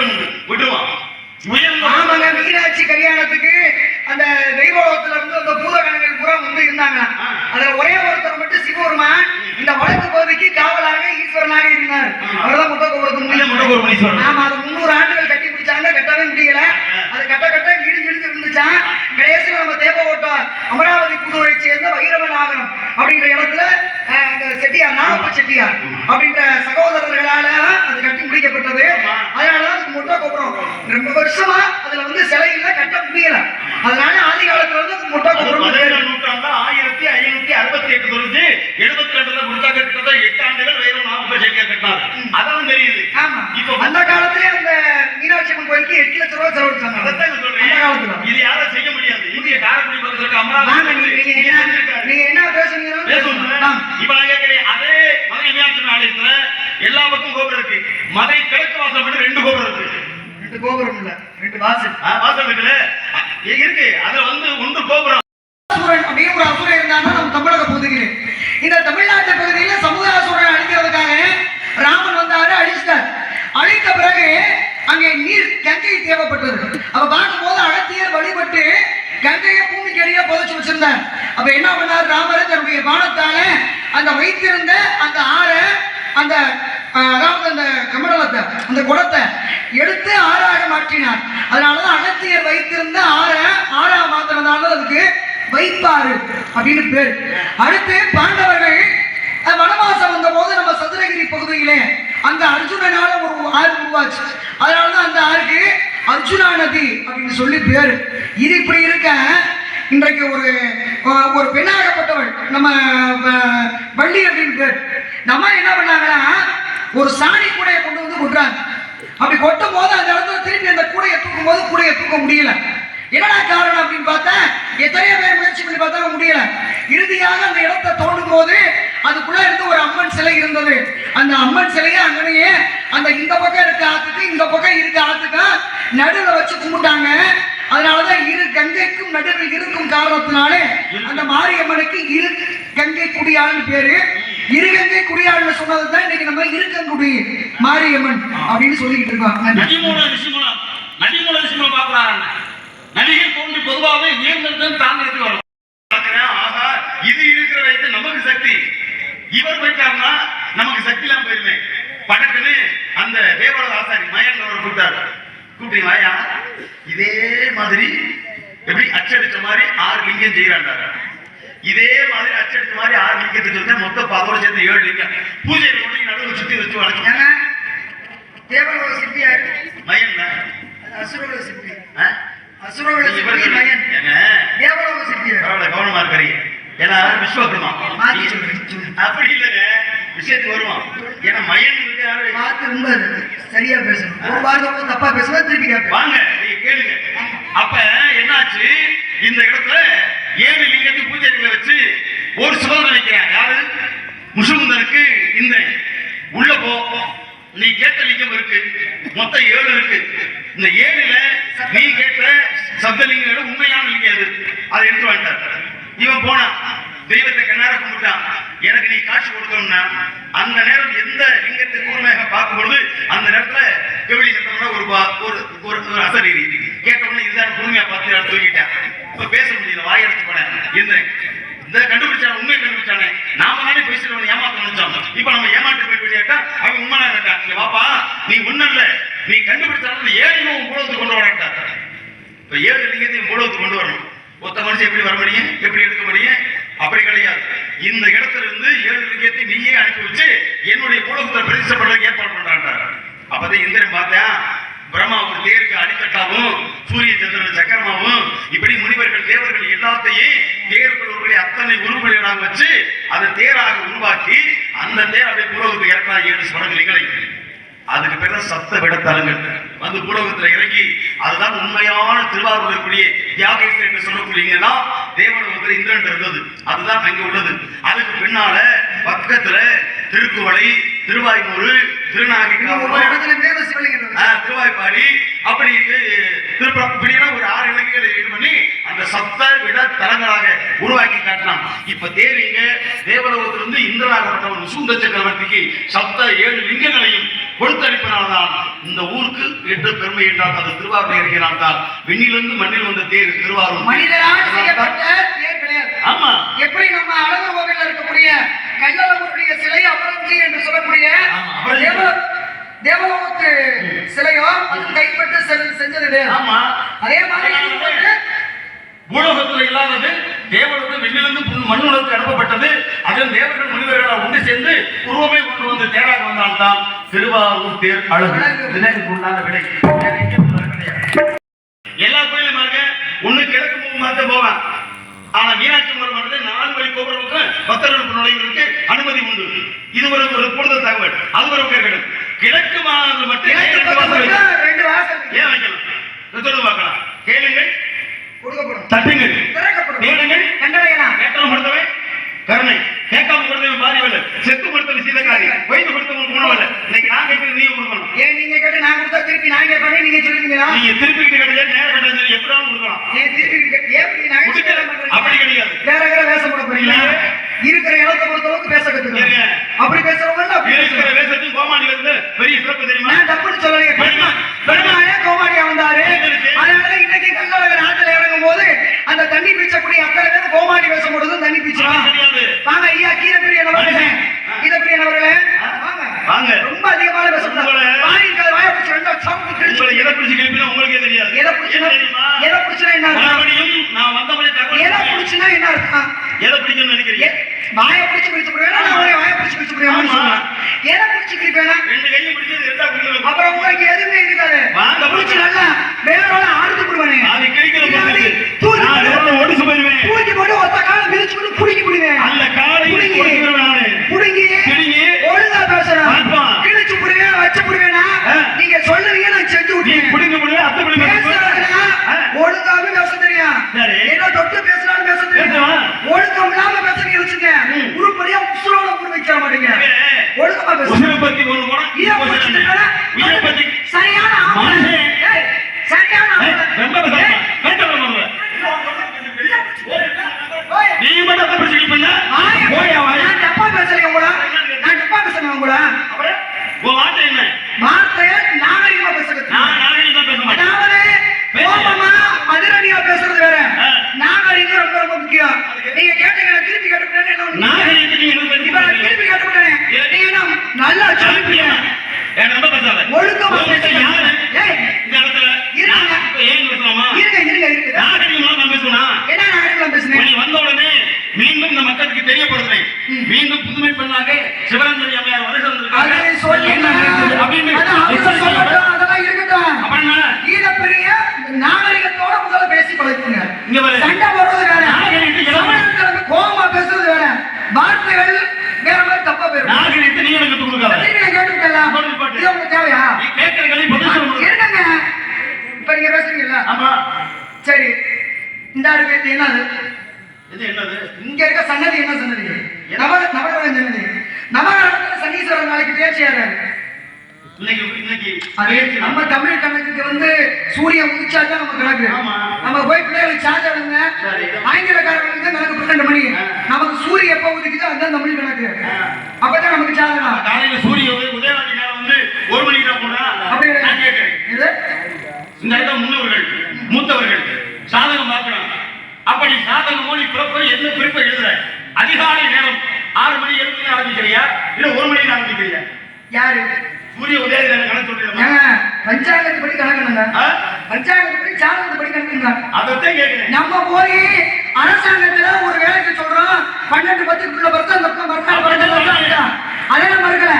அதிர்ஷ்டம் உண்டு ஆமாங்க மீனாட்சி கல்யாணத்துக்கு அந்த தெய்வலோகத்துல இருந்து அந்த பூதகணங்கள் பூரா வந்து இருந்தாங்க. அதுல ஒரே ஒருத்தர் மட்டும் சிவபெருமான் இந்த வடக்கு பகுதிக்கு காவலாக ஈஸ்வரனாக இருந்தார். அவர்தான் முட்டை இல்ல, முட்டக்கோபுரம் முனீஸ்வரன். ஆமா அது முன்னூறு ஆண்டுகள் கட்டி பிடிச்சாங்க கட்டவே முடியல. அது கட்ட கட்ட இடிஞ்சு இடிஞ்சு விழுந்துச்சான் கடைசியில் நம்ம தேவகோட்டம் அமராவதி புதுவை சேர்ந்த வைரவ நாகரம் அப்படின்ற இடத்துல செட்டியார் நாகப்ப செட்டியார் அப்படின்ற சகோதரர்களால அது கட்டி முடிக்கப்பட்டது அதனாலதான் அதுக்கு முட்டை கோபுரம் ரொம்ப வருஷமா அதுல வந்து சிலை இல்ல கட்ட முடியல அதனால ஆதி காலத்துல வந்து அது முட்டை அது கோபுரம் பதினேழாம் நூற்றாண்டுல ஆயிரத்தி ஐநூத்தி அறுபத்தி எட்டு தொழிச்சு எழுபத்தி ரெண்டுல முடிச்சா கிட்டத்தட்ட எட்டு ஆண்டுகள் வேற நாம சேர்க்க கட்டினார் அதான் தெரியுது. ஆமா. இப்ப அந்த காலத்திலே அந்த மீனாட்சி அம்மன் கோயிலுக்கு எட்டு லட்சம் ரூபாய் செலவழிச்சாங்க அந்த சொல்றேன். காலத்துல. இது யாரும் செய்ய முடியாது. இந்திய காரைக்குடி பக்கத்துல அமராவதி நீங்க என்ன பேசுவோம்ல? ஆ. இப்ப நான் கேட்கிறேன், அதே மதுரை மீனாட்சி ஆலயத்துல எல்லா பக்கம் கோபுரம் இருக்கு. மதுரை கிழக்கு வாசல் மட்டும் ரெண்டு கோபுரம் இருக்கு. ரெண்டு கோபுரம் இல்ல ரெண்டு வாசல். வாசல் இருக்குல்ல? இருக்கு. அதுல வந்து ஒன்று கோபுரம். அப்படின்னு ஒரு அசுரன் இருந்தாங்க நம்ம தமிழக பகுதியில். இந்த தமிழ்நாட்டு பகுதியில சமுதாய அசுரன் அழிக்கிறதுக்காக ராமன் வந்தாரு அழிச்சிட்டார். அழித்த பிறகு அங்கே நீர் கங்கை தேவைப்பட்டது. அவ பார்க்கும் போது அகத்தியர் வழிபட்டு கங்கையை பூமிக்கு அடியே புதைச்சு வச்சிருந்தார். அப்ப என்ன பண்ணார் ராமர்? தன்னுடைய பானத்தால அந்த வைத்திருந்த அந்த ஆறை அந்த அதாவது அந்த கமடலத்தை அந்த குடத்தை எடுத்து ஆறாக மாற்றினார். அதனாலதான் அகத்தியர் வைத்திருந்த ஆறை ஆறா மாத்தினதால அதுக்கு வைப்பாறு அப்படின்னு பேர். அடுத்து பாண்டவர்கள் வனவாசம் வந்த போது நம்ம சதுரகிரி பகுதியிலே அந்த அர்ஜுனனால ஒரு ஆறு உருவாச்சு. அதனாலதான் அந்த ஆறுக்கு அர்ஜுனா நதி அப்படின்னு சொல்லி பேரு. இது இப்படி இருக்க இன்றைக்கு ஒரு ஒரு பெண்ணாகப்பட்டவள் நம்ம வள்ளி அப்படின்னு பேர். நம்ம என்ன பண்ணாங்கன்னா ஒரு சாணி கூடையை கொண்டு வந்து கொட்டுறாங்க. அப்படி கொட்டும் போது அந்த இடத்துல திருப்பி அந்த கூடையை தூக்கும் போது கூடையை தூக்க முடியல. என்னடா காரணம் அப்படின்னு பார்த்தா எத்தனையோ பேர் முயற்சி பண்ணி பார்த்தா முடியல. இறுதியாக அந்த இடத்தை தோண்டும் போது அதுக்குள்ள இருந்து ஒரு அம்மன் சிலை இருந்தது. அந்த அம்மன் சிலையை அங்கனையே அந்த இந்த பக்கம் இருக்க ஆத்துக்கு இந்த பக்கம் இருக்க ஆத்துக்கு நடுவில் வச்சு கும்பிட்டாங்க. அதனாலதான் இரு கங்கைக்கும் நடுவில் இருக்கும் காரணத்தினாலே அந்த மாரியம்மனுக்கு இரு கங்கை குடியாள்னு பேரு. இருகங்கை குடியாள்னு சொன்னதுதான் இன்னைக்கு நம்ம இருக்கங்குடி மாரியம்மன் அப்படின்னு சொல்லிக்கிட்டு இருக்காங்க நதிமூல ரிஷிமூலம் நதிமூல ரிஷிமூலம் பாக்குறாங்க நதிகள் தோன்றி பொதுவாகவே உயர்ந்ததுன்னு தாங்கிறது வரும் பார்க்கிறேன், ஆகா இது இருக்கிற வயது நமக்கு சக்தி இவர் போயிட்டாருன்னா நமக்கு சக்தி எல்லாம் போயிருமே. படக்குன்னு அந்த தேவரோட ஆசாரி மயன் அவர் கூப்பிட்டாரு. கூப்பிட்டீங்க வாயா இதே மாதிரி எப்படி அச்சடிச்ச மாதிரி ஆறு லிங்கம் செய்யறாண்டாரு இதே மாதிரி அச்சடிச்ச மாதிரி ஆறு லிங்கத்துக்கு வந்து மொத்தம் அதோட சேர்த்து ஏழு லிங்கம். பூஜை கொண்டு நடுவில் சுத்தி வச்சு வளர்க்கணும் ஏங்க? தேவலோக சிற்பியார் மயன் அது அசுரோக சிற்பி. இவருக்கு சிற்பி மயன் சிற்பியார் பரவாயில்ல, கவனமா இருக்கிறீங்க. ஏன்னா விஸ்வகர்மா. அப்படி இல்லைங்க. விஷயத்துக்கு வருவான். ஏன்னா மயன் பார்த்து ரொம்ப சரியா பேசணும். ஒரு வார்த்தை தப்பா பேசுனா திருப்பி வாங்க நீங்க கேளுங்க. அப்ப என்னாச்சு? இந்த இடத்துல ஏழு லிங்கத்தை பூஜைகளை வச்சு ஒரு சோதனை வைக்கிறான் யாரு? முசுகுந்தனுக்கு இந்த உள்ள போ. நீ கேட்ட லிங்கம் இருக்கு. மொத்தம் ஏழு இருக்கு. இந்த ஏழுல நீ கேட்ட சப்தலிங்கம் உண்மையான லிங்கம் எது? அதை எடுத்து வந்துட்டார். இவன் போனான் தெய்வத்தை கண்ணார கும்பிட்டான். எனக்கு நீ காட்சி கொடுக்கணும்னா அந்த நேரம் எந்த லிங்கத்தை கூர்மையாக பார்க்கும் பொழுது அந்த நேரத்துல கெவிலி சத்தம்னா ஒரு ஒரு ஒரு ஒரு அசரீரி. கேட்ட உடனே இதுதான் கூர்மையா பார்த்து நான் தூங்கிட்டேன் இப்ப பேச முடியல வாய் எடுத்து போனேன் இந்த இந்த கண்டுபிடிச்சான உண்மை கண்டுபிடிச்சானே. நாம தானே பேசிட்டு ஏமாத்த நினைச்சோம் இப்ப நம்ம ஏமாட்டு போய் கேட்டா அவன் உண்மை கேட்டான். இங்க பாப்பா நீ ஒண்ணு நீ கண்டுபிடிச்சாலும் ஏழு உன் மூலத்துக்கு கொண்டு வரட்டா இப்ப ஏழு லிங்கத்தையும் மூலத்துக்கு கொண்டு வரணும். ஒத்த மனுஷன் எப்படி வர முடியும்? எப்படி எடுக்க முடியும்? அப்படி கிடையாது. இந்த இடத்துல இருந்து ஏழு லிங்கத்தை நீயே அனுப்பி வச்சு என்னுடைய குலத்தை பிரதிஷ்ட பண்ண ஏற்பாடு பண்றாங்க அப்பதான் இந்திரன் பார்த்தேன் பிரம்மா ஒரு தேருக்கு அடிக்கட்டாவும் சூரிய சந்திரன் சக்கரமாவும் இப்படி முனிவர்கள் தேவர்கள் எல்லாத்தையும் தேர்வுடைய அத்தனை உருப்படிகளாக வச்சு அதை தேராக உருவாக்கி அந்த தேர் அப்படியே பூலோகத்துக்கு இறக்கினா ஏழு சடங்குகளை அதுக்கு பிறகு சத்த சப்த விடத்தலங்கள் வந்து பூலோகத்துல இறங்கி அதுதான் உண்மையான திருவாரூர் இருக்கக்கூடிய தியாகேஸ்வரர் என்று சொல்லக்கூடியங்கன்னா தேவலோகத்துல இந்திரன் இருந்தது அதுதான் அங்க உள்ளது. அதுக்கு பின்னால பக்கத்துல திருக்குவளை திருவாய்மூர் ஒரு திருவாய்ப்பாடி அப்படி இப்படியெல்லாம் ஒரு ஆறு இலக்கியங்களை இது பண்ணி அந்த சப்த விட தலங்களாக உருவாக்கி காட்டினான் இப்ப தேவிங்க தேவலோகத்திலிருந்து இந்திரனாகப்பட்டவன் சுந்த சக்கரவர்த்திக்கு சப்த ஏழு லிங்கங்களையும் கொடுத்தளிப்பனால்தான் இந்த ஊருக்கு என்று பெருமை என்றால் அது திருவாரூர் இருக்கிறால் தான் விண்ணிலிருந்து மண்ணில் வந்த தேர் திருவாரூர். மனிதரால் செய்யப்பட்ட தேர் கிடையாது. ஆமா. எப்படி நம்ம அழகர் கோவில்ல இருக்கக்கூடிய கைலாசமுடைய சிலை அபரஞ்சி என்று சொல்லக்கூடிய தேவலோகத்து சிலையோ அது கைப்பட்டு செஞ்சது இல்லையா? ஆமா. அதே மாதிரி பூலோகத்தில் இல்லாதது தேவனுக்கு விண்ணிலிருந்து மண்ணுலகுக்கு அனுப்பப்பட்டது. அதன் தேவர்கள் முனிவர்களால் ஒன்று சேர்ந்து உருவமே கொண்டு வந்து தேராக வந்தால்தான் திருவாரூர் தேர் அழகு இதுக்கு உண்டான வேற எங்கேயும் கிடையாது. எல்லா கோயிலும் பாருங்க ஒண்ணு கிழக்கு முகம் பார்த்து போவேன் ஆனா மீனாட்சி அம்மன் மட்டும் நாலு வழி கோபுரமுக்கு பக்தர்களுக்கு நுழைவதற்கு அனுமதி உண்டு. இது ஒரு ஒரு கூடுதல் தகவல். அது ஒரு கேட்கணும் கிழக்கு மாநிலம் மட்டும் கிழக்கு இரண்டு பக்கம் வாசல் வைக்கணும். மட்டும் ரெண்டு வாசல் ஏன் வைக்கலாம் சொல்லுங்க பார்க்கலாம் கேளுங்கள் கொடுக்கப்படும் தட்டுங்கள் திறக்கப்படும் தேடுங்கள் கண்டடையலாம் கேட்டவன் கொடுத்தவன் கருணை கேட்காம கொடுத்தவன் பாரியவல்ல செத்து கொடுத்தவன் சீதக்காரி வயிற்று கொடுத்தவன் குணவல்ல இன்னைக்கு நான் கேட்கறது நீங்க கொடுக்கணும் ஏன் நீங்க கேட்டு நான் கொடுத்தா திருப்பி நான் கேட்பேன் நீங்க சொல்லுவீங்களா நீங்க திருப்பிக்கிட்டு கேட்டது நேரம் கேட்டது சரி எப்படி வேணாலும் கொடுக்கலாம் ஏன் திருப்பி கேட்டு- ஏன் இப்படி நகைச்சுவை கொடுக்கல. பண்றீங்க? அப்படி கிடையாது வேற வேற வேஷம் போட போறீங்களா இல்ல. இருக்கிற இடத்தை பொறுத்தளவுக்கு பேச கத்துக்கணும் ஏங்க. அப்படி பேசுறவங்க எல்லாம் அப்படி இருக்கிற. வேஷத்தையும் கோமாளி வந்து பெரிய சிறப்பு தெரியுமா? தப்புன்னு சொல்லலையே? பெருமா பெருமாளே கோமாடியா வந்தாரு. அதனால இன்னைக்கு கங்கலகர் ஆத்துல இறங்கும் போது அந்த தண்ணி பீச்சக்கூடிய அத்தனை பேர் வேஷம் போடுறது தண்ணி கிடையாது வாங்க ஐயா கீரை பிரியன் அவர்களே கீரை பிரியன் அவர்களே வாங்க. வாங்க. ரொம்ப அதிகமான கிழிச்சு. எதை பிடிச்சு உங்களுக்கே தெரியாது. எதை பிடிச்சுனா ஏன் தெரியுமா? எதை பிடிச்சுனா என்ன? மறுபடியும் நான் வந்தவரை எதை தகவல் பிடிச்சுனா என்ன அர்த்தம்? எதை பிடிக்கணும்னு நினைக்கிறீங்க? வாயை பிடிச்சு பிடிச்சு விடுவேனா நான் அவரை வாயை பிடிச்சு பிடிச்சு விடுவேன் ஆமா. எதை பிடிச்சு கிழிப்பேனா ரெண்டு கையும் பிடிச்சது ரெண்டா பிடிக்கணும் அப்புறம் உங்களுக்கு எதுவுமே இருக்காது. வாங்க, பிடிச்சு நல்லா வேரோட ஆடுத்து விடுவானே அது கிடைக்கிற பின்னாடி பொழுது தூக்கி நான் போட்டு- ரோட்ல ஓடிச்சு போயிருவேன் தூக்கி போட்டு ஒத்த காலம் மிதிச்சு போட்டு புடுங்கி விடுவேன் அந்த காலையில் புடுங்கி. கொடுத்துருவேன் நானு புடுங்கி பிடுங்கி. ஒழுங்கா பேசுறேன் பார்ப்பான். கிழிச்சு புடுவேன் வச்சு புடுவேனா ஆ. நீங்க சொல்லுவீங்க நான் செஞ்சு நீ விட்டுருவேன் பிடிங்க முடியும் அத்தை பிடிங்க பேசுறதுனா ஆ. ஒழுங்காவே பேச தெரியும் சரி. என்ன தொட்டு பேசினாலும் பேச தெரியும் பேசுவான். ஒழுக்கம் இல்லாம பேசுறீங்க வச்சுங்க ம். உருப்படியா உசுரோட உரு வைக்க மாட்டீங்க ஒழுக்கமா பேசுங்க உசிரை பத்தி ஒண்ணு போனா இதை பிடிச்சிட்டு போனா, உயிரை பத்தி சரியான. மனுஷன். சரியான. ரொம்ப நீ மட்டும் போயா வாயா நான் தப்பா பேசலையே உங்கள. நான் தப்பா பேசுறேன் உங்கள. உன் வார்த்தை என்ன நாகரிகமா பேசுறது. நான் நாகரிகம் தான் பேச மாட்டேன் அதாவது, கோபமா, அதிரடியா பேசுறது வேற. நாகரிகம் ரொம்ப ரொம்ப முக்கியம். நீங்க கேட்டீங்க, நான் திருப்பி ஒண்ணு? நாகரிகத்துக்கு திருப்பி கேட்டுவிட்டேனே. நல்லா ரொம்ப பேசாத ஒழுக்கமா. யாரு ஏய், இந்த இடத்துல இருங்க. இப்ப ஏன் பேசலாமா இருங்க, இருங்க, இருங்க. நாகரிகமா நான் பேசுனா என்ன நாகரிகம் பேசுனேன்? நீ வந்த உடனே மீண்டும் இந்த மக்களுக்கு தெரியப்படுத்துறேன் மீண்டும் புதுமை பெண்ணாக அம்மையார் வருகை வந்திருக்காங்க. சொல்லுங்க. என்ன அப்படின்னு அதெல்லாம் இருக்கட்டும். என்ன? ஈழப்பெரிய நாகரிகத்தோட முதல்ல பேசி பழகுங்க இங்க. சண்டை போடுறது வேற கோவமா பேசுறது வேற வார்த்தைகள் வேற மாதிரி தப்பா போயிடும் நாகரிகத்தை நீங்க எனக்கு கத்துக் கொடுக்காத. திருப்பி நான் கேட்டுக்கிட்டேன் பதில் பாட்டு. இது உங்களுக்கு தேவையா நீ கேட்கிற கேள்வி பதில் சொல்ல முடியாது. என்னங்க இப்ப நீங்க பேசுறீங்கல்ல ஆமா சரி. இந்த இது என்னது? இது என்னது? இங்க இருக்க சன்னதி என்ன சன்னதி? நவ நவகிரகம் சன்னதி. நவகிரகத்துல சனீஸ்வரன் நாளைக்கு பேச்சு நம்ம தமிழ் கணக்குக்கு வந்து சூரியன் உதிச்சா தான் நம்ம கணக்கு. நம்ம போய் பிள்ளைகளுக்கு சார்ஜ் எடுங்க சரி. ஆங்கிலக்காரங்களுக்கு வந்து கணக்கு பன்னெண்டு மணி. நமக்கு சூரியன் எப்போ உதிக்குதோ அதுதான் தமிழ் கணக்கு ஆ. அப்பதான் நமக்கு சாதகம் காலையில சூரிய உதய உதயவாதி நேரம் வந்து ஒரு மணிக்கு தான் போனா அப்படி நான் கேட்கிறேன் இது இந்த இடத்துல முன்னவர்கள் மூத்தவர்கள் சாதகம் பார்க்கணும் அப்படி சாதகம் மொழி பிறப்பு என்ன பிறப்பை எழுதுற அதிகாலை நேரம் ஆறு மணி ஏழு மணி ஆரம்பிக்கிறியா இல்ல ஒரு மணிக்கு ஆரம்பிக்கிறியா சூரிய உதய நேரம் கணக்கு சொல்லிடுமா ஏங்க பஞ்சாங்கத்துப்படி கணக்குனுங்க பஞ்சாங்கத்துப்படி சாதகத்துப்படி கணக்குங்க அதைத்தான் கேட்கிறேன் நம்ம போய் அரசாங்கத்துல ஒரு வேலைக்கு சொல்றோம் பன்னெண்டு பத்துக்குள்ள பத்து அந்த பக்கம் மறுநாள் பன்னெண்டு பத்து ஆகுதா? அதெல்லாம் மறுக்கல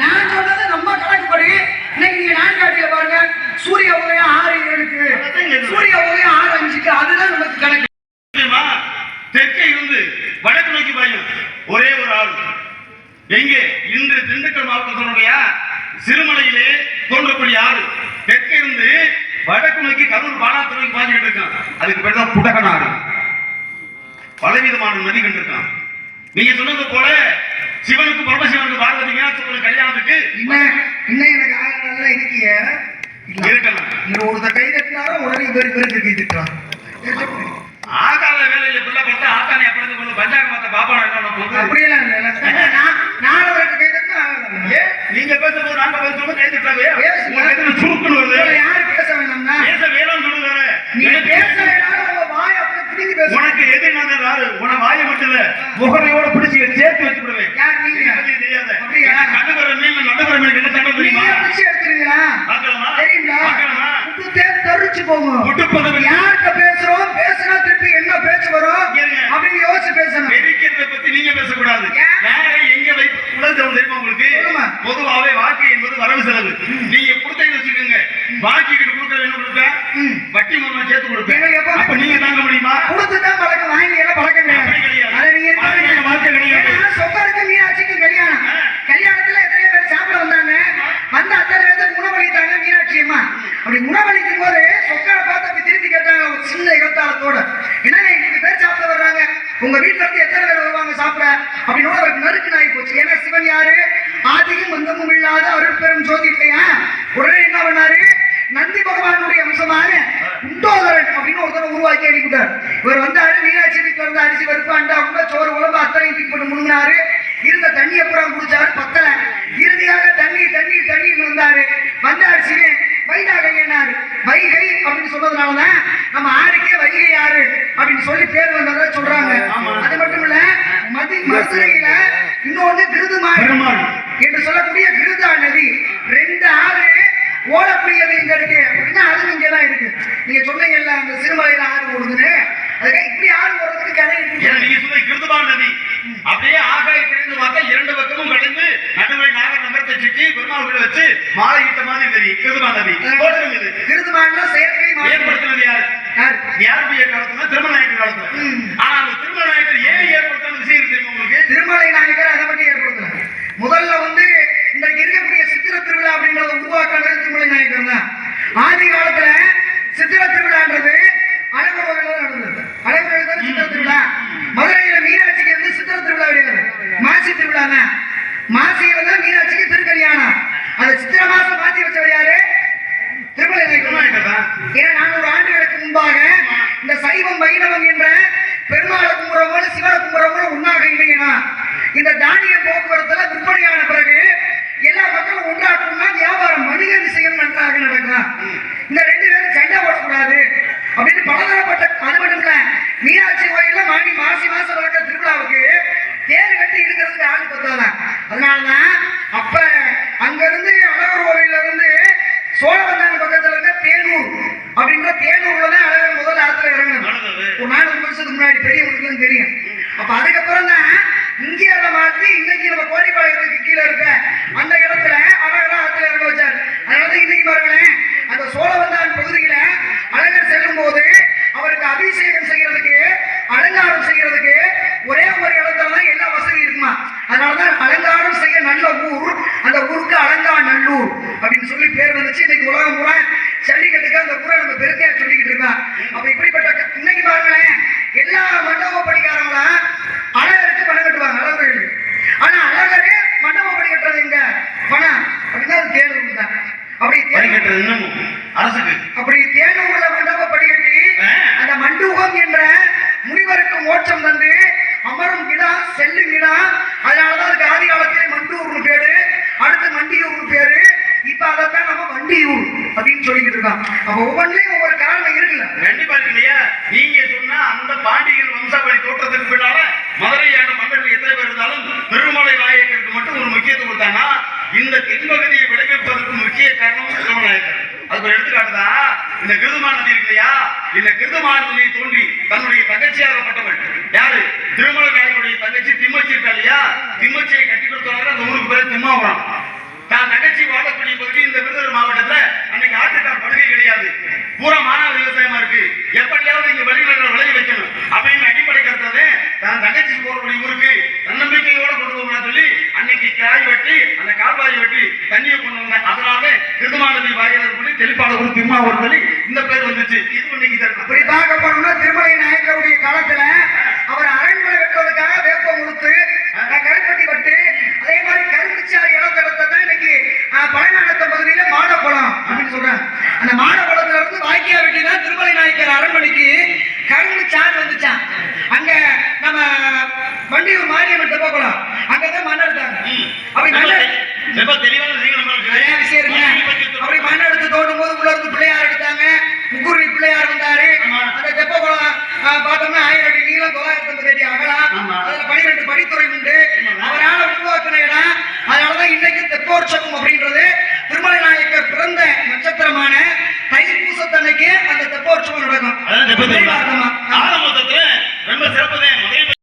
நான் சொன்னது நம்ம கணக்குப்படி இன்னைக்கு நீங்க நான்காட்டியில பாருங்க சூரிய உதயம் ஆறு ஏழுக்கு சூரிய உதயம் ஆறு அஞ்சுக்கு அதுதான் நமக்கு கணக்கு தெரியுமா தெற்கே இருந்து வடக்கு நோக்கி பாயும் ஒரே ஒரு ஆறு எங்கே இன்று திண்டுக்கல் மாவட்டத்தினுடைய சிறுமலையிலே தோன்றக்கூடிய ஆறு தெற்கே இருந்து வடக்கு நோக்கி கரூர் பாலாத்துறைக்கு பாஞ்சிட்டு இருக்கான் அதுக்கு பேர் தான் புடகனாறு பலவிதமான நதிகள் இருக்கான் நீங்க சொன்னது போல சிவனுக்கு பரமசிவனுக்கு பார்வதி மீனாட்சி கல்யாணத்துக்கு இன்னும் எனக்கு ஆயிரம் நல்லா இருக்கிய இருக்கலாம் இவர் ஒருத்தர் கை தட்டினாரோ உடனே பேர் பேருக்கு கை தட்டுறான் ஆகாத வேலையில பிள்ளை பார்த்தா ஆத்தானை அப்படி கொண்டு பஞ்சாங்க மாத்த பாப்பா அப்படியெல்லாம் இல்லை நான் நாலு கை தட்டினா? நீங்க பேசும்போது நாங்க பேசும்போது. உங்க பேசுறது சுருக்குன்னு வருது. யாரு பேச வேணாம்னா பேச வேணாம்னு சொல்லுவாரு நீ பேசலைனாலும் உங்க வாய் அப்படியே பிடிங்கி பேசணும் உனக்கு எது யாரு உன வாய மட்டும் இல்ல முகரையோட பிடிச்சி சேர்த்து வச்சு விடுவேன். யார் நீங்க? தெரியாது? நடுவர மீன் நடுவர மீன் என்ன தகவல் தெரியுமா? பிடிச்சி எடுத்துருங்களா தெரியுங்களா? தெரிச்சு போகும் யார்கிட்ட பேசுறோம் பேசுனா திருப்பி என்ன பேச்சு வரும். அப்படின்னு யோசிச்சு பேசணும். வெடிக்கிறத பத்தி நீங்க பேசக்கூடாது? யாரை எங்க வைப்பு உலகம் தெரியுமா உங்களுக்கு. பொதுவாவே வாக்கு என்பது வரவு செலவு. நீங்க கொடுத்தீங்கன்னு வச்சுக்கோங்க. வாக்கி கிட்ட கொடுக்கற என்ன கொடுப்பேன். வட்டி மூலமா சேர்த்து கொடுப்பேன் எங்களுக்கு எப்ப- அப்ப நீங்க தாங்க முடியுமா கொடுத்துதான் பழக்கம் வாங்கி எல்லாம் பழக்கம் அப்படி கிடையாது கிடையாது. அதை நீங்க வாழ்க்கையில வாழ்க்கை கிடையாது. ஏன்னா, சொக்கருக்கு மீனாட்சிக்கு கல்யாணம் ஆ. கல்யாணத்துல எத்தனை பேர் சாப்பிட வந்தாங்க வந்த அத்தனை பேருக்கு உணவளித்தாங்க மீனாட்சி அம்மா அப்படி உணவளிக்கும் போது சொக்கரை பார்த்து அப்படி திருப்பி கேட்டாங்க ஒரு சின்ன இகத்தாளத்தோட என்னங்க எங்களுக்கு பேர் சாப்பிட வர்றாங்க உங்க வீட்டுல இருந்து எத்தனை பேர் வருவாங்க சாப்பிட அப்படின்னு அவருக்கு நறுக்கு ஆகி போச்சு ஏன்னா சிவன் யாரு ஆதியும் மந்தமும் இல்லாத அருட்பெரும் ஜோதி இல்லையா உடனே என்ன பண்ணாரு நந்தி பகவானுடைய அம்சமான குண்டோதரன் அப்படின்னு ஒருத்தர் உருவாக்கி அனுப்பிட்டார் இவர் வந்தாரு மீனாட்சி இருந்து அரிசி அண்டா கூட சோறு உழம்பு அத்தனை தூக்கி போட்டு முழுங்கினாரு இருந்த தண்ணியை பூரா குடிச்சாரு பத்தல. இறுதியாக தண்ணி தண்ணி தண்ணின்னு வந்தாரு சிவன் வைதாக ஏனாரு வைகை அப்படின்னு சொன்னதுனாலதான் நம்ம ஆறுக்கே வைகை ஆறு அப்படின்னு சொல்லி பேர் வந்ததா சொல்றாங்க. அது மட்டும் இல்ல மதி மதுரையில இன்னொன்னு பெருமாள். என்று சொல்லக்கூடிய கிருதா நதி. ரெண்டு ஆறு ஓடக்கூடியது இங்க இருக்கு அப்படின்னா அது இங்க தான் இருக்கு நீங்க சொன்னீங்கல்ல அந்த சிறுமலையில ஆறு ஓடுதுன்னு அதுக்காக இப்படி ஆறு ஓடுறதுக்கு கதை இருக்கு. நீங்க சொல்ல கிருதுபா நதி. அப்படியே ஆகாயத்திலிருந்து பார்த்தா இரண்டு பக்கமும் கடந்து நடுவில் நாகர் நகரத்தை சுற்றி பெருமாள் வீடு வச்சு மாலை இட்ட மாதிரி நதி தோற்றம் இது கிருதுமான்னா செயற்கை. ஏற்படுத்தினது யாரு? யார்? யாருடைய காலத்துல? திருமநாயக்கர் காலத்துல. ஆனா அந்த திருமநாயக்கர் ஏன் ஏற்படுத்தின விஷயம் தெரியுமா உங்களுக்கு? திருமலை நாயக்கர் அதை மட்டும் ஏற்படுத்தல முதல்ல வந்து இன்றைக்கு இருக்கக்கூடிய சித்திர திருவிழா அப்படின்றத உருவாக்குறது திருமலை நாயக்கர் தான். ஆதி காலத்துல சித்திர திருவிழான்றது தான் நடந்தது. கோவில் தான் சித்திர திருவிழா? மதுரையில மீனாட்சிக்கு வந்து சித்திர திருவிழா கிடையாது மாசி திருவிழா தான் மாசியில தான் மீனாட்சிக்கு திருக்கல்யாணம். அந்த சித்திர மாசம் மாத்தி வச்சவர் யாரு? திருமலை ஏன்னா நானூறு ஆண்டுகளுக்கு முன்பாக இந்த சைவம் வைணவம் என்ற பெருமாளை கும்புறவங்களும் சிவனை கும்புறவங்களும் ஒன்றாக இல்லையா இந்த தானிய போக்குவரத்துல விற்பனையான பிறகு எல்லா மக்களும் ஒன்றாக்கணும்னா வியாபாரம் வணிக விஷயம் நன்றாக நடக்கும் இந்த ரெண்டு பேரும் சண்டை போடக்கூடாது அப்படின்னு பலதரப்பட்ட அது மட்டும் இல்ல மீனாட்சி கோயில்ல மாடி மாசி மாசம் நடக்கிற திருவிழாவுக்கு தேர் கட்டி அதனாலதான் அப்ப அங்கிருந்து அழகர் கோவில்ல இருந்து சோழவந்தான் பக்கத்துல இருக்க தேனூர் அப்படின்ற தேனூர்ல தான் அழகர் முதல் ஆத்துல இறங்கணும் ஒரு நாலு வருஷத்துக்கு முன்னாடி பெரியவங்களுக்கு தெரியும். அப்ப அதுக்கப்புறம் தான் இந்தியாவில மாத்தி இன்னைக்கு நம்ம கோடிப்பாளையத்துக்கு கீழே இருக்க அந்த இடத்துல அழகரா ஆத்துல இறங்க வச்சார் அதனால இன்னைக்கு பாருங்களேன் அந்த சோழவந்தான் பகுதியில அழகர் செல்லும் போது அவருக்கு அபிஷேகம் செய்யறதுக்கு அலங்காரம் செய்யறதுக்கு ஒரே ஒரு இடத்துல தான் எல்லா வசதியும் இருக்குமா அதனாலதான் அலங்காரம் செய்ய நல்ல ஊர் அந்த ஊருக்கு அலங்கா நல்லூர் அப்படின்னு சொல்லி பேர் வந்துச்சு இன்னைக்கு உலகம் பூரா ஜல்லிக்கட்டுக்கு அந்த ஊரை நம்ம பெருமையா சொல்லிக்கிட்டு இருக்கோம் அப்ப இப்படிப்பட்ட க- இன்னைக்கு பாருங்களேன் எல்லா மண்டப படிக்காரங்களும் அழகருக்கு பணம் கட்டுவாங்க அழகர்களுக்கு ஆனா அழகரு மண்டப படி கட்டுறது எங்க பணம் அப்படின்னா அது தேனூர் தான் அப்படி கட்டுறது இன்னமும் அரசுக்கு. அப்படி தேனூர்ல மண்டப படி கட்டி ஆ. அந்த மண்டூகம் என்ற முனிவருக்கு மோட்சம் தந்து அமரும் இடம் செல்லும் இடம் அதனாலதான் அதுக்கு ஆதி காலத்திலே மண்டூர்னு பேரு அடுத்து மண்டியூர்னு பேரு. இப்ப அதைத்தான் நம்ம வண்டியூர் அப்படின்னு சொல்லிக்கிட்டு இருக்கோம் அப்ப ஒவ்வொன்றிலையும் ஒவ்வொரு காரணம் இருக்குல்ல. கண்டிப்பா இருக்கு இல்லையா? நீங்க சொன்னா அந்த பாண்டியன் வம்சாவளி தோற்றத்துக்கு பின்னால மதுரை ஆண்ட மன்னர்கள் எத்தனை பேர் இருந்தாலும் பெருமலை நாயக்கருக்கு மட்டும் ஒரு முக்கியத்துவம் கொடுத்தாங்கன்னா இந்த தென்பகுதியை விளைவிப்பதற்கு முக்கிய காரணம் திருமநாயக்கர் அதுக்கு ஒரு இந்த கிருதுமா நதி இருக்கு இல்லையா இந்த கிருதுமா நதி தோன்றி தன்னுடைய தங்கச்சியாகப்பட்டவள். யாரு? திருமல நாயக்கருடைய தங்கச்சி திம்மச்சி இருக்கா இல்லையா? திம்மச்சியை கட்டி கொடுத்தவங்க அந்த ஊருக்கு பேர் திம்மாபுரம் தான் தங்கச்சி வாழக்கூடிய பகுதி இந்த விருதுநகர் மாவட்டத்துல அன்னைக்கு ஆட்டுக்கார் படுகை கிடையாது. பூரா மானாவாரி விவசாயமா இருக்கு. எப்படியாவது இங்க வெளியில விளைய வைக்கணும். அப்படின்னு அடிப்படை கருத்தது தான் தங்கச்சி போறக்கூடிய ஊருக்கு தன்னம்பிக்கையோட கொண்டு போகணும்னு சொல்லி அன்னைக்கு காய் வெட்டி அந்த கால்வாய் வெட்டி தண்ணியை கொண்டு வந்தேன். அதனால திருமாநதி வாயிலாக பண்ணி தெளிப்பாளர் திருமாவூர் சொல்லி இந்த பேர் வந்துச்சு. இது இன்னைக்கு அப்படி சரி பார்க்க போனோம்னா திருமலை நாயக்கருடைய காலத்துல அவர் அரண்மனை கட்டுவதற்காக வேப்பம் கொடுத்து கருப்பட்டி பட்டு அதே மாதிரி கருப்புச்சாறு இளத்தடத்தை தான் இன்னைக்கு பழங்காலத்த பகுதியில மாடக்குளம் அப்படின்னு சொல்றாங்க. அந்த மாடக்குளத்துல இருந்து வாய்க்கா வெட்டி தான் திருமலை நாயக்கர் அரண்மனைக்கு கரும்பு சாறு வந்துச்சான் அங்க நம்ம வண்டியூர் மாரியம்மன் தெப்பக்குளம். அங்கதான் மண் எடுத்தாங்க அப்படி மண் அப்படி மண் எடுத்து தோண்டும் போது உள்ள இருந்து பிள்ளையார் எடுத்தாங்க. முக்குருணி பிள்ளையார் வந்தாரு. அந்த தெப்ப குளம் பார்த்தோம்னா ஆயிரம் அடி நீளம் தொள்ளாயிரத்தி ஐம்பது அடி அகலம். அதுல பனிரெண்டு படித்துறை உண்டு. அவரால உருவாக்கின இடம். அதனாலதான் இன்னைக்கு தெப்போற்சவம் அப்படின்றது. திருமலை நாயக்கர் பிறந்த நட்சத்திரமான தைப்பூசத்தன்னைக்கு அந்த தெப்போற்சவம் நடக்கும். ஆரம்பத்துல ரொம்ப சிறப்புதான்